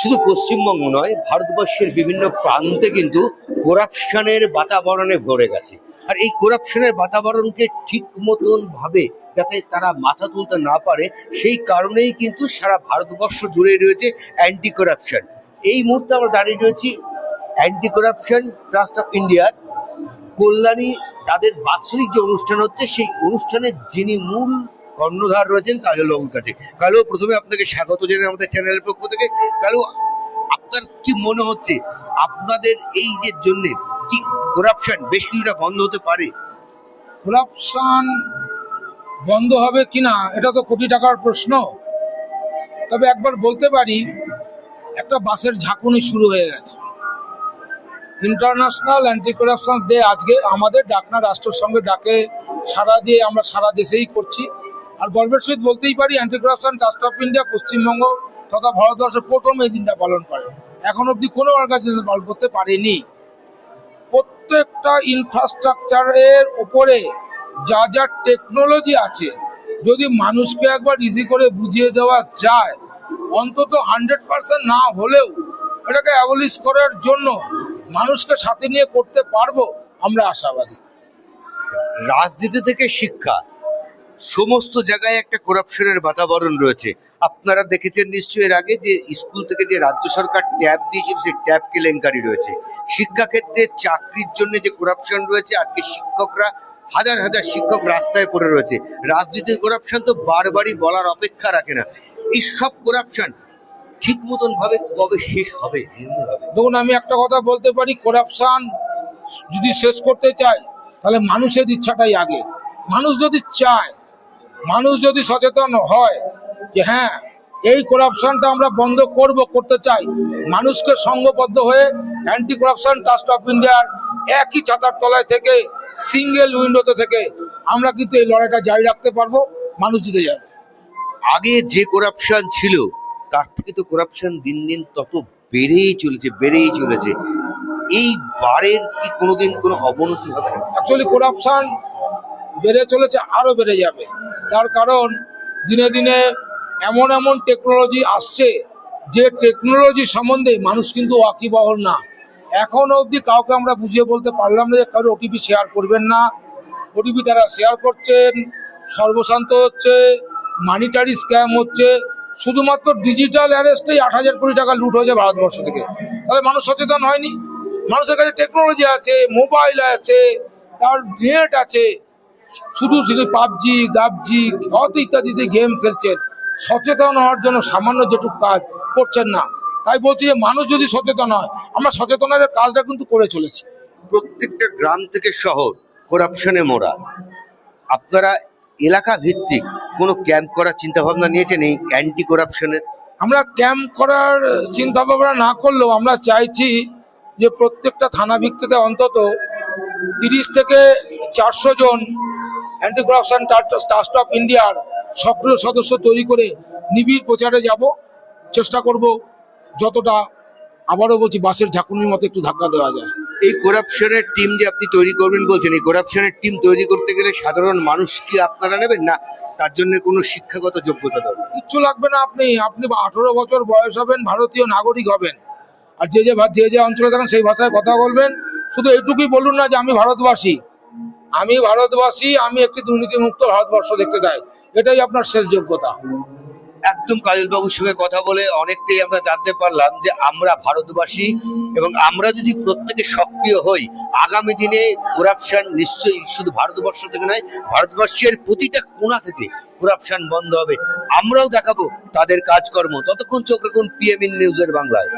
শুধু পশ্চিমবঙ্গ নয়, ভারতবর্ষের বিভিন্ন প্রান্তে কিন্তু করাপশনের বাতাবরণে ভরে গেছে। আর এই করাপশনের বাতাবরণকে ঠিক মতন ভাবে যাতে তারা মাথা তুলতে না পারে, সেই কারণেই কিন্তু সারা ভারতবর্ষ জুড়ে রয়েছে অ্যান্টি করাপশন এই মুহূর্তে আমরা দাঁড়িয়ে রয়েছি অ্যান্টি করাপশন ট্রাস্ট অফ ইন্ডিয়ার কল্যাণী, তাদের বাৎসরিক যে অনুষ্ঠান হচ্ছে, সেই অনুষ্ঠানের যিনি মূল কর্ণধার রয়েছেন কাজলবাবুর কাছে। কালো, প্রথমে আপনাকে স্বাগত জানাই আমাদের চ্যানেলের পক্ষ থেকে। কালো, আপনার কি মনে হচ্ছে, আপনাদের এই যে জন্য কি করাপশন বেশ কিছুটা বন্ধ হতে পারে? করাপশন বন্ধ হবে কিনা, এটা তো কোটি টাকার প্রশ্ন। তবে একবার বলতে পারি, একটা বাসের ঝাঁকুনি শুরু হয়ে গেছে। ইন্টারন্যাশনাল অ্যান্টি করাপশন ডে আজকে আমাদের ডাকনা রাষ্ট্রের সঙ্গে ডাকে সারা দিয়ে আমরা সারা দেশেই করছি। আর গর্বের সহিত বলতেই পারি anti corruption trust of India Paschimbanga তথা ভারতবর্ষের প্রথম এই দিনটা পালন করে। এখন অবধি কোনো অর্গানাইজেশন পালন করতে পারেনি। প্রত্যেকটা ইনফ্রাস্ট্রাকচারের ওপরে যা যা টেকনোলজি আছে, যদি মানুষকে একবার ইজি করে বুঝিয়ে দেওয়া যায়, অন্তত হান্ড্রেড পার্সেন্ট না হলেও এটাকে অ্যাবলিশ করার জন্য মানুষকে সাথে নিয়ে করতে পারব আমরা আশাবাদী। রাজনীতি থেকে শিক্ষা। সমস্ত জায়গায় একটা করাপশনের বাতাবরণ রয়েছে। আপনারা দেখেছেন নিশ্চয়ই এর আগে যে স্কুল থেকে যে রাজ্য সরকার ট্যাব দিয়েছিল, সেই ট্যাব কেলেঙ্কারি রয়েছে। শিক্ষাক্ষেত্রে চাকরির জন্য যে করাপশন রয়েছে, আজকে শিক্ষকরা, হাজার হাজার শিক্ষক রাস্তায় পড়ে রয়েছে। রাজনীতির করাপশন তো বারবারই বলার অপেক্ষা রাখে না। এইসব করাপশন ঠিক মতন ভাবে কবে শেষ হবে দেখুন, আমি একটা কথা বলতে পারি করাপশন যদি শেষ করতে চাই তাহলে মানুষের ইচ্ছাটাই আগে। মানুষ যদি চায় মানুষ যদি সচেতন হয় যে হ্যাঁ এই করাপশনটা আমরা বন্ধ করব করতে চাই মানুষকে সঙ্গবদ্ধ হয়ে অ্যান্টি করাপশন ট্রাস্ট অফ ইন্ডিয়ার একই ছাতার তলায় থেকে সিঙ্গেল উইন্ডোতে থেকে আমরা কিন্তু এই লড়াইটা জারি রাখতে পারব মানুষ জিতে যাবে। আগে যে করাপশন ছিল তার থেকে তো করাপশন দিন দিন তত বেড়েই চলেছে বেড়েই চলেছে। এই বারের কি কোনোদিন কোনো অবনতি হবে? অ্যাকচুয়ালি করাপশন বেড়ে চলেছে আরও বেড়ে যাবে। তার কারণ দিনে দিনে এমন এমন টেকনোলজি আসছে যে টেকনোলজি সম্বন্ধে মানুষ কিন্তু ওয়াকিবহল না। এখন অবধি কাউকে আমরা বুঝিয়ে বলতে পারলাম না যে কারও ওটিপি শেয়ার করবেন না। ওটিপি তারা শেয়ার করছেন, সর্বশান্ত হচ্ছে মানিটারি স্ক্যাম হচ্ছে, শুধুমাত্র ডিজিটাল অ্যারেস্টেই আট হাজার কোটি টাকা লুট হয়েছে ভারতবর্ষ থেকে। তাহলে মানুষ সচেতন হয়নি? মানুষের কাছে টেকনোলজি আছে মোবাইল আছে, তার নেট আছে শুধু শুধু পাবজি গাবজি কত ইত্যাদিতে গেম খেলছেন সচেতন হওয়ার জন্য সামান্য যেটুকু কাজ করছেন না। তাই বলছি যে মানুষ যদি সচেতন হয় আমরা সচেতনের কাজটা কিন্তু করে চলেছি। প্রত্যেকটা গ্রাম থেকে শহর করাপশনে মোড়া। আপনারা এলাকা ভিত্তিক কোনো ক্যাম্প করার চিন্তা ভাবনা নিয়েছেন এই অ্যান্টি করাপশনের আমরা ক্যাম্প করার চিন্তা ভাবনা না করলেও আমরা চাইছি যে প্রত্যেকটা থানা ভিত্তিতে অন্তত তিরিশ থেকে চারশো জন অ্যান্টি করাপশন ট্রাস্ট অফ ইন্ডিয়ার সক্রিয় সদস্য তৈরি করে নিবিড় প্রচারে যাব। চেষ্টা করব যতটা আবারও বলছি বাসের ঝাঁকুনির মতো একটু ধাক্কা দেওয়া যায়। এই করাপশনের টিম যে আপনি তৈরি করবেন বলছেন এই করাপশনের টিম তৈরি করতে গেলে সাধারণ মানুষ কি আপনারা নেবেন? না তার জন্য কোনো শিক্ষাগত যোগ্যতা দরকার কিচ্ছু লাগবে না আপনি। আপনি আঠেরো বছর বয়স হবেন ভারতীয় নাগরিক হবেন। আর যে যে যে যে অঞ্চলে থাকেন সেই ভাষায় কথা বলবেন। শুধু এইটুকুই বলুন না যে আমি ভারতবাসী। আমি ভারতবাসী, আমি একটি দুর্নীতিমুক্ত ভারতবর্ষ দেখতে চাই। এটাই আপনার শেষ যোগ্যতা। একদম কাজল বাবুর সঙ্গে কথা বলে অনেকটাই আমরা জানতে পারলাম যে আমরা ভারতবাসী এবং আমরা যদি প্রত্যেকে সক্রিয় হই, আগামী দিনে করাপশন নিশ্চয়ই শুধু ভারতবর্ষ থেকে নয় ভারতবর্ষের প্রতিটা কোণা থেকে করাপশন বন্ধ হবে। আমরাও দেখাবো তাদের কাজকর্ম। ততক্ষণ চোখ রাখুন পিএমএন নিউজের বাংলায়।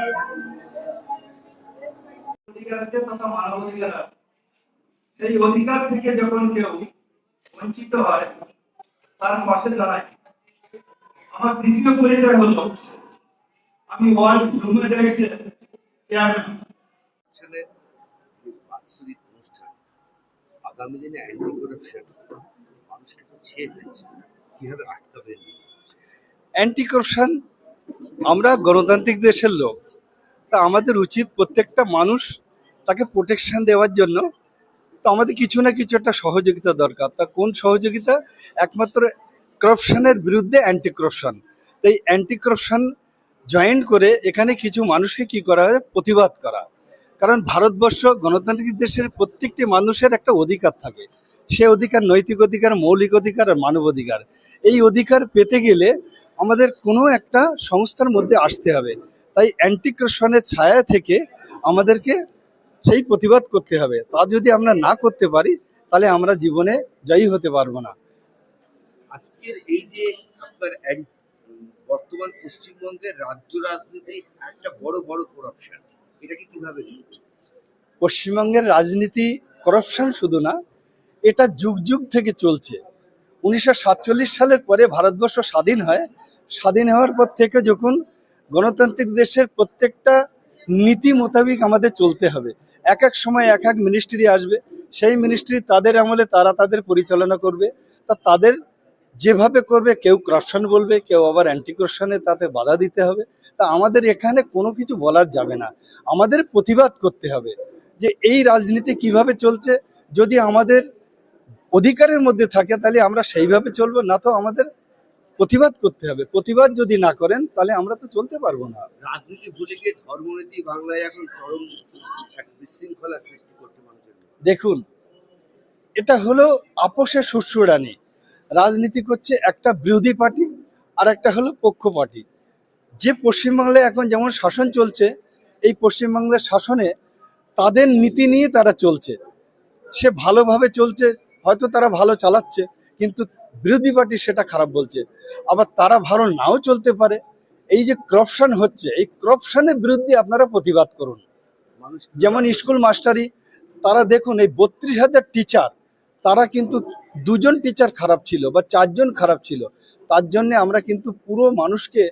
অধিকার আছে তথা আছে। সেই অধিকার থেকে যখন কেউ বঞ্চিত হয়, তার পাশে দাঁড়ায়। আমার দ্বিতীয় পরিচয় হলো, আমি ওয়ার্ল্ড আগামী দিনে অ্যান্টি করাপশন অ্যান্টি করপশন আমরা গণতান্ত্রিক দেশের লোক। তা আমাদের উচিত প্রত্যেকটা মানুষ তাকে প্রোটেকশন দেওয়ার জন্য তো আমাদের কিছু না কিছু একটা সহযোগিতা দরকার। তা কোন সহযোগিতা? একমাত্র করপশনের বিরুদ্ধে অ্যান্টি করপশন এই অ্যান্টি করপশন জয়েন করে এখানে কিছু মানুষকে কি করা হয়? প্রতিবাদ করা। কারণ ভারতবর্ষ গণতান্ত্রিক দেশের প্রত্যেকটি মানুষের একটা অধিকার থাকে। সে অধিকার নৈতিক অধিকার, মৌলিক অধিকার আর মানব অধিকার। এই অধিকার পেতে গেলে আমাদের কোনো একটা সংস্থার মধ্যে আসতে হবে। তাই অ্যান্টিক্রশনের ছায়া থেকে আমাদেরকে সেই প্রতিবাদ করতে হবে। তা যদি আমরা না করতে পারি তাহলে আমরা জীবনে জয়ী হতে পারব না। আজকের এই যে আপনার এক- বর্তমান পশ্চিমবঙ্গের রাজ্য রাজনীতি একটা বড় বড় করাপশন এটাকে কীভাবে পশ্চিমবঙ্গের রাজনীতি করাপশন শুধু না এটা যুগ যুগ থেকে চলছে। উনিশশো সাতচল্লিশ সালের পরে ভারতবর্ষ স্বাধীন হয়। স্বাধীন হওয়ার পর থেকে যখন গণতান্ত্রিক দেশের প্রত্যেকটা নীতি মোতাবিক আমাদের চলতে হবে। এক এক সময় এক এক মিনিস্ট্রি আসবে। সেই মিনিস্ট্রি তাদের আমলে তারা তাদের পরিচালনা করবে। তা তাদের যেভাবে করবে, কেউ করাপশন বলবে, কেউ আবার অ্যান্টি করাপশনে তাতে বাধা দিতে হবে। তা আমাদের এখানে কোনো কিছু বলার যাবে না। আমাদের প্রতিবাদ করতে হবে যে এই রাজনীতি কীভাবে চলছে। যদি আমাদের অধিকারের মধ্যে থাকে তাহলে আমরা সেইভাবে চলবো, না তো আমাদের প্রতিবাদ করতে হবে। প্রতিবাদ যদি না করেন তাহলে আমরা তো চলতে পারব না। রাজনীতি ভুলে গিয়ে ধর্মনীতি বাংলায় এখন চরম এক বিশৃঙ্খলা সৃষ্টি করছে মানুষের দেখুন এটা হলো আপোষের শ্বশুরানি রাজনীতি করছে একটা বিরোধী পার্টি আর একটা হলো পক্ষ পার্টি। যে পশ্চিমবাংলায় এখন যেমন শাসন চলছে এই পশ্চিমবাংলার শাসনে তাদের নীতি নিয়ে তারা চলছে। সে ভালোভাবে চলছে হয়তো তারা ভালো চালাচ্ছে কিন্তু বিরোধী পার্টি সেটা খারাপ বলছে। আবার তারা ভালো নাও চলতে পারে। এই যে করপশন হচ্ছে, এই করপশনের বিরুদ্ধে আপনারা প্রতিবাদ করুন। যেমন স্কুল মাস্টারি তারা দেখুন, এই বত্রিশ হাজার টিচার তারা কিন্তু দুজন টিচার খারাপ ছিল বা চারজন খারাপ ছিল। তার জন্য আমরা কিন্তু পুরো মানুষকে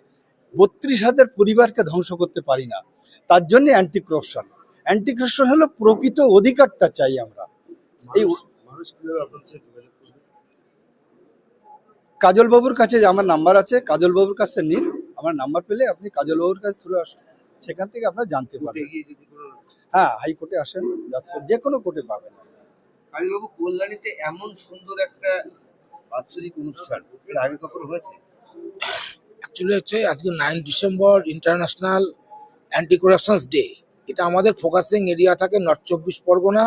বত্রিশ হাজার পরিবারকে ধ্বংস করতে পারি না। তার জন্য অ্যান্টি করপশন অ্যান্টি করপশন হলো প্রকৃত অধিকারটা চাই আমরা। এই মানুষ- মানুষ কীভাবে আপনার সাথে যোগাযোগ করবে কাজল বাবুর কাছে যে আমার নাম্বার আছে কাজল বাবুর কাছে নিন। আমার নাম্বার পেলে আপনি কাজল বাবুর কাছে থ্রু আসুন। সেখান থেকে আপনারা জানতে পারবেন। হ্যাঁ হাইকোর্টে আসেন জাজ কোর্ট যে কোনো কোর্টে পাবেন। কালীবাবু কল্যাণীতে এমন সুন্দর একটা বাৎসরিক অনুষ্ঠান এর আগে কখনো হয়েছে? অ্যাকচুয়ালি হচ্ছে আজকে nine December international anti corruptions day এটা আমাদের ফোকাসিং এরিয়া থাকে নর্থ চব্বিশ পরগনা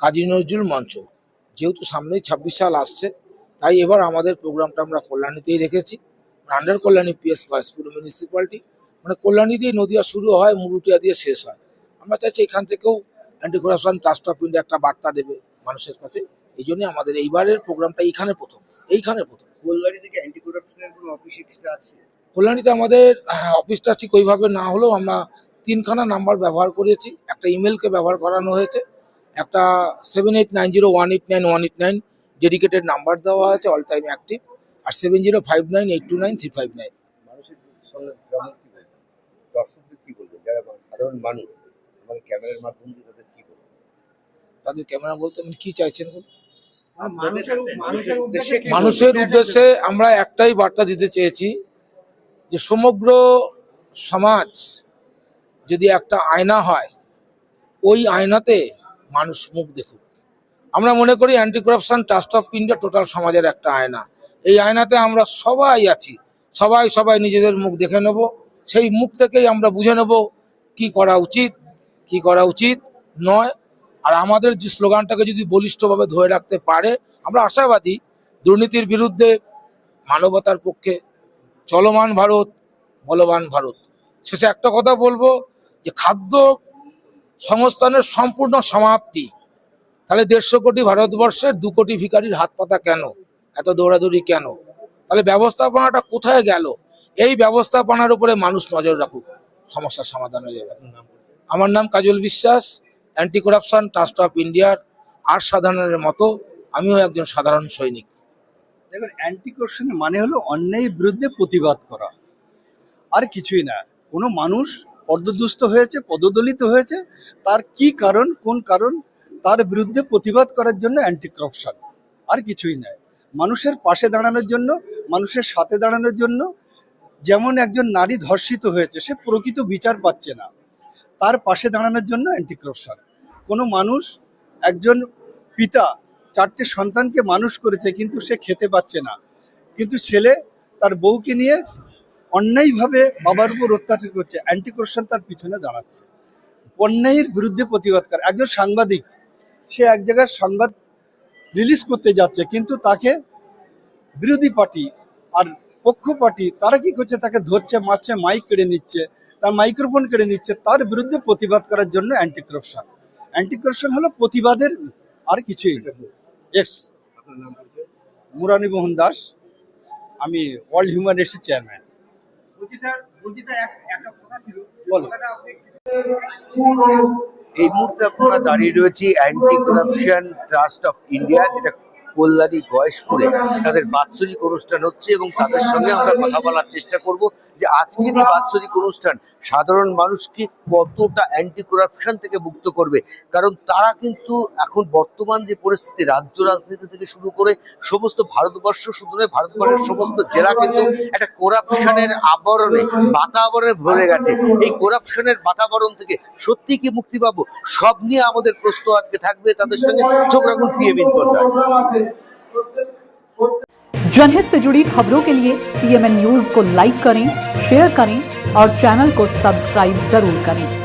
কাজী নজরুল মঞ্চ। যেহেতু সামনেই ছাব্বিশ সাল আসছে তাই এবার আমাদের প্রোগ্রামটা আমরা কল্যাণীতেই রেখেছি। Under Kalyani PS Kayespur municipality মানে কল্যাণী দিয়ে নদিয়া শুরু হয় মুরুটিয়া দিয়ে শেষ হয়। আমরা চাইছি এখান থেকেও anti corruption trust of India একটা বার্তা দেবে মানুষের কাছে। এই জন্য আমাদের এইবারের প্রোগ্রামটা এইখানে প্রথম এইখানে প্রথম। কল্যাণী থেকে অ্যান্টি করাপশনের কোনো অফিস এক্সট্রা আছে? কল্যাণীতে আমাদের অফিসটা ঠিক ওইভাবে না হলেও আমরা তিনখানা নাম্বার ব্যবহার করেছি। একটা ইমেলকে ব্যবহার করানো হয়েছে একটা seven eight nine zero one eight nine one eight nine dedicated number দেওয়া আছে অল টাইম অ্যাক্টিভ আর seven zero five nine eight two nine three five nine দর্শকদের কি বলবেন? যারা সাধারণ মানুষ আমাদের ক্যামেরার মাধ্যমে দিয়ে তাদের কি বলবেন? তাদের ক্যামেরা বলতে আপনি কি চাইছেন বলুন? মানুষের মানুষের উদ্দেশ্যে মানুষের উদ্দেশ্যে আমরা একটাই বার্তা দিতে চেয়েছি যে সমগ্র সমাজ যদি একটা আয়না হয় ওই আয়নাতে মানুষ মুখ দেখুক। আমরা মনে করি anti corruption trust of India total সমাজের একটা আয়না। এই আয়নাতে আমরা সবাই আছি। সবাই সবাই নিজেদের মুখ দেখে নেব। সেই মুখ থেকেই আমরা বুঝে নেব কি করা উচিত, কি করা উচিত নয়। আর আমাদের যে স্লোগানটাকে যদি বলিষ্ঠভাবে ধরে রাখতে পারে, আমরা আশাবাদী দুর্নীতির বিরুদ্ধে মানবতার পক্ষে চলমান ভারত, বলবান ভারত। শেষে একটা কথা বলব যে খাদ্য সংস্থানের সম্পূর্ণ সমাপ্তি তাহলে দেড়শো কোটি ভারতবর্ষের দু কোটি ভিখারির হাত পাতা কেন? এত দৌড়াদৌড়ি কেন? তাহলে ব্যবস্থাপনাটা কোথায় গেল? এই ব্যবস্থাপনার উপরে মানুষ নজর রাখুক, সমস্যার সমাধান হয়ে যাবে। আমার নাম Kajal Biswas anti corruption trust of ইন্ডিয়ার আর সাধারণের মতো আমিও একজন সাধারণ সৈনিক। দেখুন অ্যান্টি করপশনের মানে হলো অন্যায়ের বিরুদ্ধে প্রতিবাদ করা। আর কিছুই না। কোনো মানুষ পদদুস্ত হয়েছে, পদদলিত হয়েছে, তার কি কারণ, কোন কারণ তার বিরুদ্ধে প্রতিবাদ করার জন্য অ্যান্টি করপশন আর কিছুই নয়। মানুষের পাশে দাঁড়ানোর জন্য, মানুষের সাথে দাঁড়ানোর জন্য যেমন একজন নারী ধর্ষিত হয়েছে, সে প্রকৃত বিচার পাচ্ছে না। তার পাশে দাঁড়ানোর জন্য অ্যান্টি করপশন কোনো মানুষ, একজন পিতা চারটে সন্তানকে মানুষ করেছে কিন্তু সে খেতে পাচ্ছে না। কিন্তু ছেলে তার বউকে নিয়ে অন্যায়ভাবে বাবার উপর অত্যাচার করছে। অ্যান্টি করাপশন তার পিছনে দাঁড়াচ্ছে। অন্যায়ের বিরুদ্ধে প্রতিবাদ করে। একজন সাংবাদিক সে এক জায়গায় সংবাদ রিলিজ করতে যাচ্ছে কিন্তু তাকে বিরোধী পার্টি আর পক্ষ পার্টি তারা কি করছে? তাকে ধরছে মারছে মাইক কেড়ে নিচ্ছে তার মাইক্রোফোন কেড়ে নিচ্ছে তার বিরুদ্ধে প্রতিবাদ করার জন্য অ্যান্টি করাপশন অ্যান্টি করাপশন হলো প্রতিবাদের আর কিছুই না। এক্স মুরানি মোহন দাস আমি ওয়ার্ল্ড হিউম্যান রাইটসের চেয়ারম্যান। বলো। এই মুহূর্তে আমরা দাঁড়িয়ে রয়েছি anti corruption trust of India যেটা কল্যাণী গয়েশপুরে। তাদের বাৎসরিক অনুষ্ঠান হচ্ছে এবং তাদের সঙ্গে আমরা কথা বলার চেষ্টা করব। যে আজকের এই বাৎসরিক অনুষ্ঠান, সাধারণ মানুষকে কতটা অ্যান্টি করাপশন থেকে মুক্ত করবে? কারণ তারা কিন্তু এখন বর্তমান যে পরিস্থিতি, রাজ্য রাজনীতি থেকে শুরু করে সমস্ত ভারতবর্ষ শুধু নয়, ভারতবর্ষের সমস্ত জেলা কিন্তু একটা করাপশনের আবরণে, বাতাবরণে ভরে গেছে। এই করাপশনের বাতাবরণ থেকে সত্যি কি মুক্তি পাবো? সব নিয়ে আমাদের প্রশ্ন আজকে থাকবে। তাদের সঙ্গে চোখ রাখুন পিএম ইনপোর্টার जनहित से जुड़ी खबरों के लिए पीएमएन न्यूज़ को लाइक करें शेयर करें और चैनल को सब्सक्राइब ज़रूर करें।